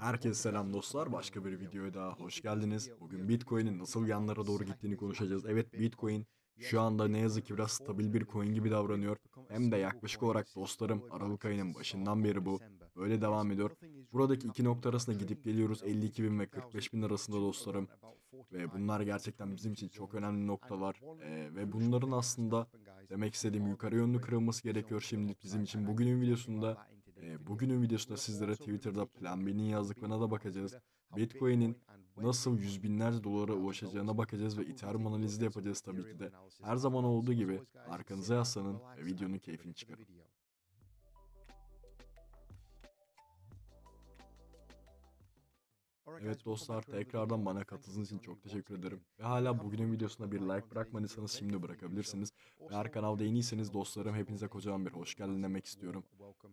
Herkese selam dostlar. Başka bir videoya daha hoş geldiniz. Bugün Bitcoin'in nasıl yanlara doğru gittiğini konuşacağız. Evet Bitcoin şu anda ne yazık ki biraz stabil bir coin gibi davranıyor. Hem de yaklaşık olarak dostlarım Aralık ayının başından beri bu. Böyle devam ediyor. Buradaki iki nokta arasında gidip geliyoruz 52 bin ve 45 bin arasında dostlarım. Ve bunlar gerçekten bizim için çok önemli noktalar. Ee, ve bunların aslında demek istediğim yukarı yönlü kırılması gerekiyor şimdilik bizim için. Bugünün videosunda e, bugünün videosunda sizlere Twitter'da Plan B'nin yazdıklarına da bakacağız. Bitcoin'in nasıl yüz binlerce dolara ulaşacağına bakacağız ve Ethereum analizi de yapacağız tabii ki de. Her zaman olduğu gibi arkanıza yaslanın ve videonun keyfini çıkarın. Evet dostlar tekrardan bana katıldığınız için çok teşekkür ederim. Ve hala bugünün videosuna bir like bırakmadıysanız şimdi bırakabilirsiniz. Ve eğer kanalda yeniyseniz dostlarım hepinize kocaman bir hoş geldin demek istiyorum.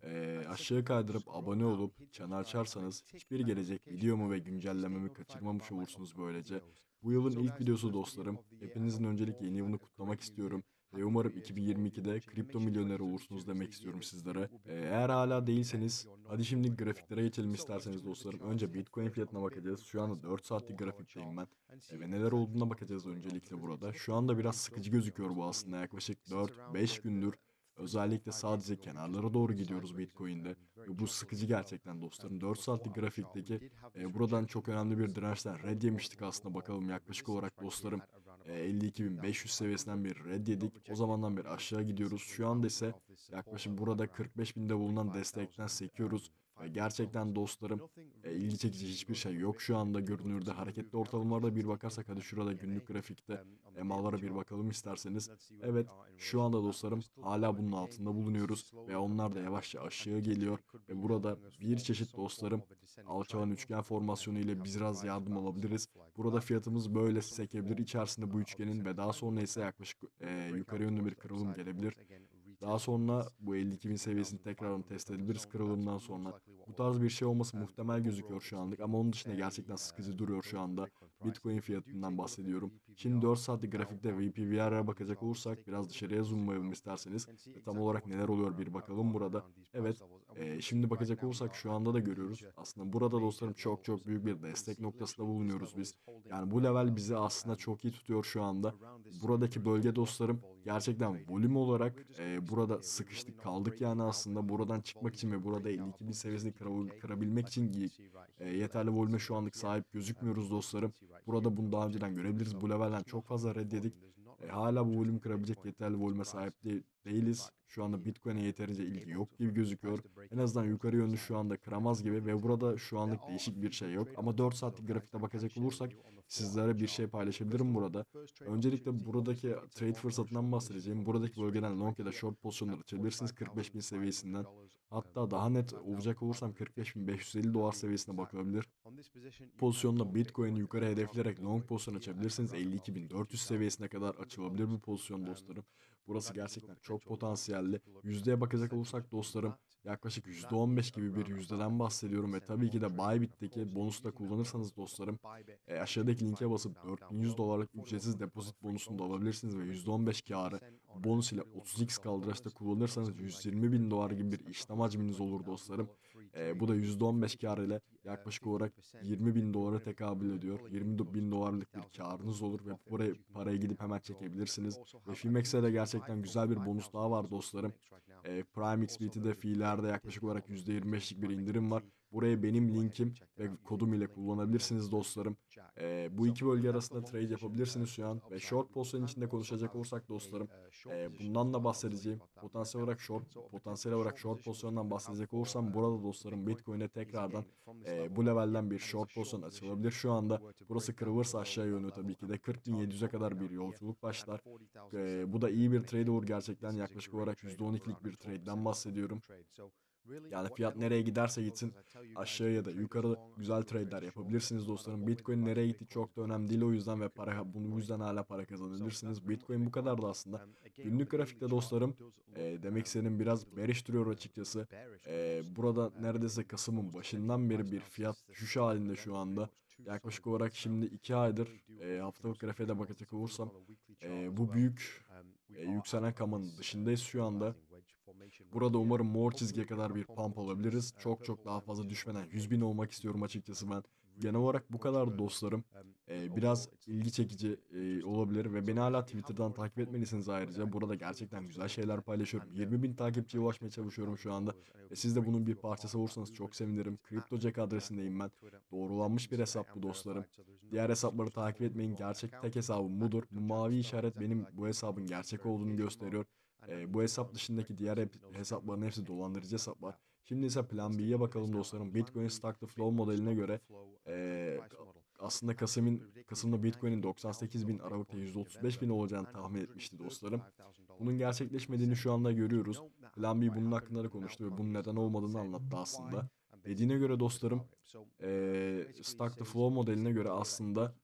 Ee, aşağı kaydırıp abone olup çan açarsanız hiçbir gelecek videomu ve güncellememi kaçırmamış olursunuz böylece. Bu yılın ilk videosu dostlarım. Hepinizin öncelikle yeni yılını kutlamak istiyorum. Ve umarım 2022'de kripto milyoner olursunuz demek istiyorum sizlere. Ee, eğer hala değilseniz hadi şimdi grafiklere geçelim isterseniz dostlarım. Önce Bitcoin fiyatına bakacağız. Şu anda 4 saatlik grafikteyim ben. Ee, ve neler olduğuna bakacağız öncelikle burada. Şu anda biraz sıkıcı gözüküyor bu aslında. Yaklaşık 4-5 gündür Özellikle sadece kenarlara doğru gidiyoruz Bitcoin'de. Ve bu sıkıcı gerçekten dostlarım. 4 saatlik grafikteki e, buradan çok önemli bir dirençten red yemiştik aslında bakalım yaklaşık olarak dostlarım. E, 52.500 seviyesinden bir red yedik. O zamandan beri aşağı gidiyoruz. Şu anda ise yaklaşık burada 45.000'de bulunan destekten sekiyoruz. Gerçekten dostlarım e, ilgi çekici hiçbir şey yok şu anda görünürde. Hareketli ortalamalarda bir bakarsak hadi şurada günlük grafikte emalara bir bakalım isterseniz. Evet şu anda dostlarım hala bunun altında bulunuyoruz ve onlar da yavaşça aşağı geliyor. Ve burada bir çeşit dostlarım alçalan üçgen formasyonu ile biraz yardım alabiliriz. Burada fiyatımız böyle sekebilir içerisinde bu üçgenin ve daha sonra ise yaklaşık e, yukarı yönlü bir kırılım gelebilir. Daha sonra bu 52.000 seviyesini tekrardan test edebiliriz kırılımdan sonra. Bu tarz bir şey olması muhtemel gözüküyor şu anlık ama onun dışında gerçekten sıkıcı duruyor şu anda. Bitcoin fiyatından bahsediyorum. Şimdi 4 saatlik grafikte VPVR'e bakacak olursak biraz dışarıya zoomlayalım isterseniz. Ve tam olarak neler oluyor bir bakalım burada. Evet e, şimdi bakacak olursak şu anda da görüyoruz. Aslında burada dostlarım çok çok büyük bir destek noktasında bulunuyoruz biz. Yani bu level bizi aslında çok iyi tutuyor şu anda. Buradaki bölge dostlarım gerçekten volüm olarak e, burada sıkıştık kaldık yani aslında buradan çıkmak için ve burada 52 bin seviyesini kıra- kırabilmek için e, yeterli volüme şu anlık sahip gözükmüyoruz dostlarım. Burada bunu daha önceden görebiliriz. Bu levelden çok fazla reddedik. E, hala bu volüm kırabilecek yeterli volüme sahip de- değiliz. Şu anda Bitcoin'e yeterince ilgi yok gibi gözüküyor. En azından yukarı yönlü şu anda kıramaz gibi ve burada şu anlık değişik bir şey yok. Ama 4 saatlik grafikte bakacak olursak sizlere bir şey paylaşabilirim burada. Öncelikle buradaki trade fırsatından bahsedeceğim. Buradaki bölgeden long ya da short pozisyonlar açabilirsiniz 45.000 seviyesinden. Hatta daha net olacak olursam 45.550 dolar seviyesine bakılabilir. Pozisyonda Bitcoin'i yukarı hedefleyerek long pozisyon açabilirsiniz. 52.400 seviyesine kadar açılabilir bu pozisyon dostlarım. Burası gerçekten çok potansiyelli. Yüzdeye bakacak olursak dostlarım yaklaşık %15 gibi bir yüzdeden bahsediyorum ve tabii ki de Bybit'teki bonusu da kullanırsanız dostlarım e, aşağıdaki linke basıp 4100 dolarlık ücretsiz depozit bonusunu da alabilirsiniz ve %15 karı bonus ile 30x kaldıraçta kullanırsanız 120 bin dolar gibi bir işlem hacminiz olur dostlarım. E, bu da %15 kar ile yaklaşık olarak 20 bin dolara tekabül ediyor. 20 bin dolarlık bir karınız olur ve buraya parayı gidip hemen çekebilirsiniz. Ve Fimex'e de gerçekten güzel bir bonus daha var dostlarım. E, Prime XBT'de fiillerde yaklaşık olarak %25'lik bir indirim var. Buraya benim linkim ve kodum ile kullanabilirsiniz dostlarım. E, bu iki bölge arasında trade yapabilirsiniz şu an. Ve short pozisyon içinde konuşacak olursak dostlarım. e, bundan da bahsedeceğim. Potansiyel olarak short, potansiyel olarak short pozisyondan bahsedecek olursam burada dostlarım Bitcoin'e tekrardan e, bu levelden bir short pozisyon açılabilir. Şu anda burası kırılırsa aşağı yönlü tabii ki de 40.700'e kadar bir yolculuk başlar. E, bu da iyi bir trade olur gerçekten. Yaklaşık olarak %12'lik bir trade'den bahsediyorum. Yani fiyat nereye giderse gitsin aşağı ya da yukarı güzel trade'ler yapabilirsiniz dostlarım. Bitcoin nereye gitti çok da önemli değil o yüzden ve para bunu yüzden hala para kazanabilirsiniz. Bitcoin bu kadar da aslında. Günlük grafikte dostlarım e, demek istediğim biraz bearish duruyor açıkçası. E, burada neredeyse Kasım'ın başından beri bir fiyat düşüş halinde şu anda. Yaklaşık olarak şimdi 2 aydır e, haftalık grafiğe de bakacak olursam e, bu büyük e, yükselen kamanın dışındayız şu anda. Burada umarım mor çizgiye kadar bir pump alabiliriz. Çok çok daha fazla düşmeden 100 bin olmak istiyorum açıkçası ben. Genel olarak bu kadar dostlarım. Ee, biraz ilgi çekici e, olabilir ve beni hala Twitter'dan takip etmelisiniz ayrıca. Burada gerçekten güzel şeyler paylaşıyorum. 20 bin takipçiye ulaşmaya çalışıyorum şu anda. Ve siz de bunun bir parçası olursanız çok sevinirim. CryptoJack adresindeyim ben. Doğrulanmış bir hesap bu dostlarım. Diğer hesapları takip etmeyin. Gerçek tek hesabım budur. Bu mavi işaret benim bu hesabın gerçek olduğunu gösteriyor. Ee, bu hesap dışındaki diğer hep- hesapların hepsi dolandırıcı hesaplar. Şimdi ise Plan B'ye bakalım dostlarım. Bitcoin Stock to Flow modeline göre ee, aslında Kasım'ın Kasım'da Bitcoin'in 98 bin Aralık'ta 135 bin olacağını tahmin etmişti dostlarım. Bunun gerçekleşmediğini şu anda görüyoruz. Plan B bunun hakkında da konuştu ve bunun neden olmadığını anlattı aslında. Dediğine göre dostlarım, eee Stock to Flow modeline göre aslında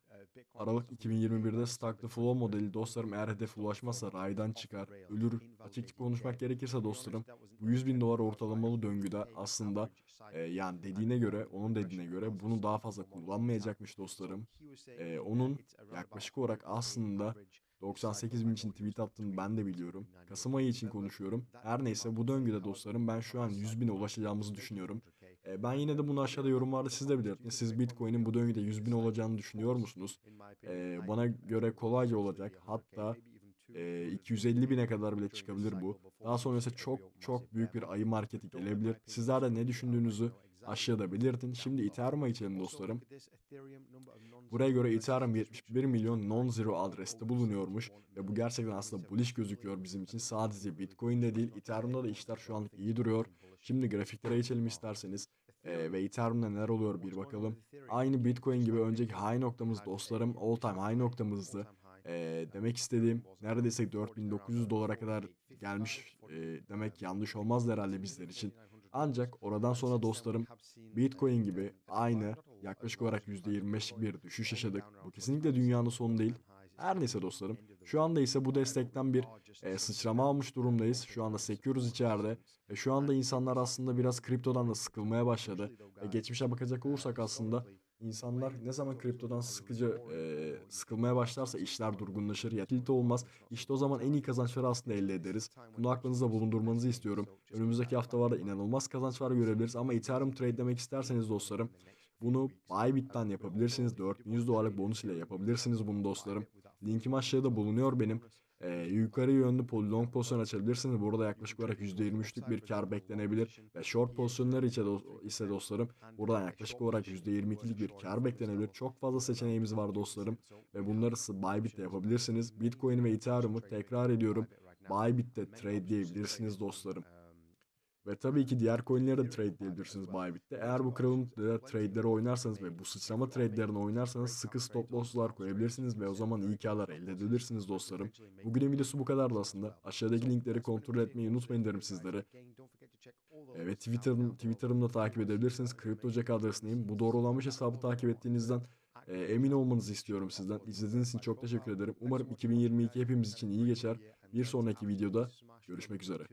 Aralık 2021'de Stock to Flow modeli dostlarım eğer hedef ulaşmazsa raydan çıkar, ölür. Açık konuşmak gerekirse dostlarım, bu 100 bin dolar ortalamalı döngüde aslında e, yani dediğine göre, onun dediğine göre bunu daha fazla kullanmayacakmış dostlarım. E, onun yaklaşık olarak aslında 98 bin için tweet attığını ben de biliyorum. Kasım ayı için konuşuyorum. Her neyse bu döngüde dostlarım ben şu an 100 bine ulaşacağımızı düşünüyorum. E, ben yine de bunu aşağıda yorumlarda siz de belirtin. Siz Bitcoin'in bu döngüde 100 bin olacağını düşünüyor musunuz? E, bana göre kolayca olacak. Hatta e, 250 bine kadar bile çıkabilir bu. Daha sonra ise çok çok büyük bir ayı marketi gelebilir. Sizler de ne düşündüğünüzü aşağıda belirtin. Şimdi Ethereum'a geçelim dostlarım. Buraya göre Ethereum 71 milyon non-zero adreste bulunuyormuş ve bu gerçekten aslında bullish gözüküyor bizim için. Sadece Bitcoin'de değil Ethereum'da da işler şu anlık iyi duruyor. Şimdi grafiklere geçelim isterseniz. Ee, ve Ethereum'da neler oluyor bir bakalım. Aynı Bitcoin gibi önceki high noktamız dostlarım all time high noktamızdı. Ee, demek istediğim neredeyse 4900 dolara kadar gelmiş e, demek yanlış olmaz herhalde bizler için. Ancak oradan sonra dostlarım Bitcoin gibi aynı yaklaşık olarak %25'lik bir düşüş yaşadık. Bu kesinlikle dünyanın sonu değil. Her neyse dostlarım. Şu anda ise bu destekten bir e, sıçrama almış durumdayız. Şu anda sekiyoruz içeride. Ve şu anda insanlar aslında biraz kriptodan da sıkılmaya başladı. Ve geçmişe bakacak olursak aslında insanlar ne zaman kriptodan sıkıcı e, sıkılmaya başlarsa işler durgunlaşır, yakilite olmaz. İşte o zaman en iyi kazançları aslında elde ederiz. Bunu aklınızda bulundurmanızı istiyorum. Önümüzdeki haftalarda inanılmaz kazançlar görebiliriz ama Ethereum trade demek isterseniz dostlarım bunu Bybit'ten yapabilirsiniz. 4100 dolarlık bonus ile yapabilirsiniz bunu dostlarım. Linkim aşağıda bulunuyor benim. Ee, yukarı yönlü long pozisyon açabilirsiniz. Burada yaklaşık olarak %23'lük bir kar beklenebilir. Ve short pozisyonları ise, ise dostlarım buradan yaklaşık olarak %22'lik bir kar beklenebilir. Çok fazla seçeneğimiz var dostlarım. Ve bunları Bybit'te yapabilirsiniz. Bitcoin ve Ethereum'u tekrar ediyorum. Bybit'te trade'leyebilirsiniz dostlarım. Ve tabii ki diğer coinleri de trade'leyebilirsiniz Bybit'te. Eğer bu kralın trade'leri oynarsanız ve bu sıçrama trade'lerini oynarsanız sıkı stop loss'lar koyabilirsiniz ve o zaman iyi karlar elde edebilirsiniz dostlarım. Bugünün videosu bu kadardı aslında. Aşağıdaki linkleri kontrol etmeyi unutmayın derim sizlere. Evet Twitter'ım, Twitter'ımda takip edebilirsiniz. CryptoJack adresindeyim. Bu doğrulanmış hesabı takip ettiğinizden e, emin olmanızı istiyorum sizden. İzlediğiniz için çok teşekkür ederim. Umarım 2022 hepimiz için iyi geçer. Bir sonraki videoda görüşmek üzere.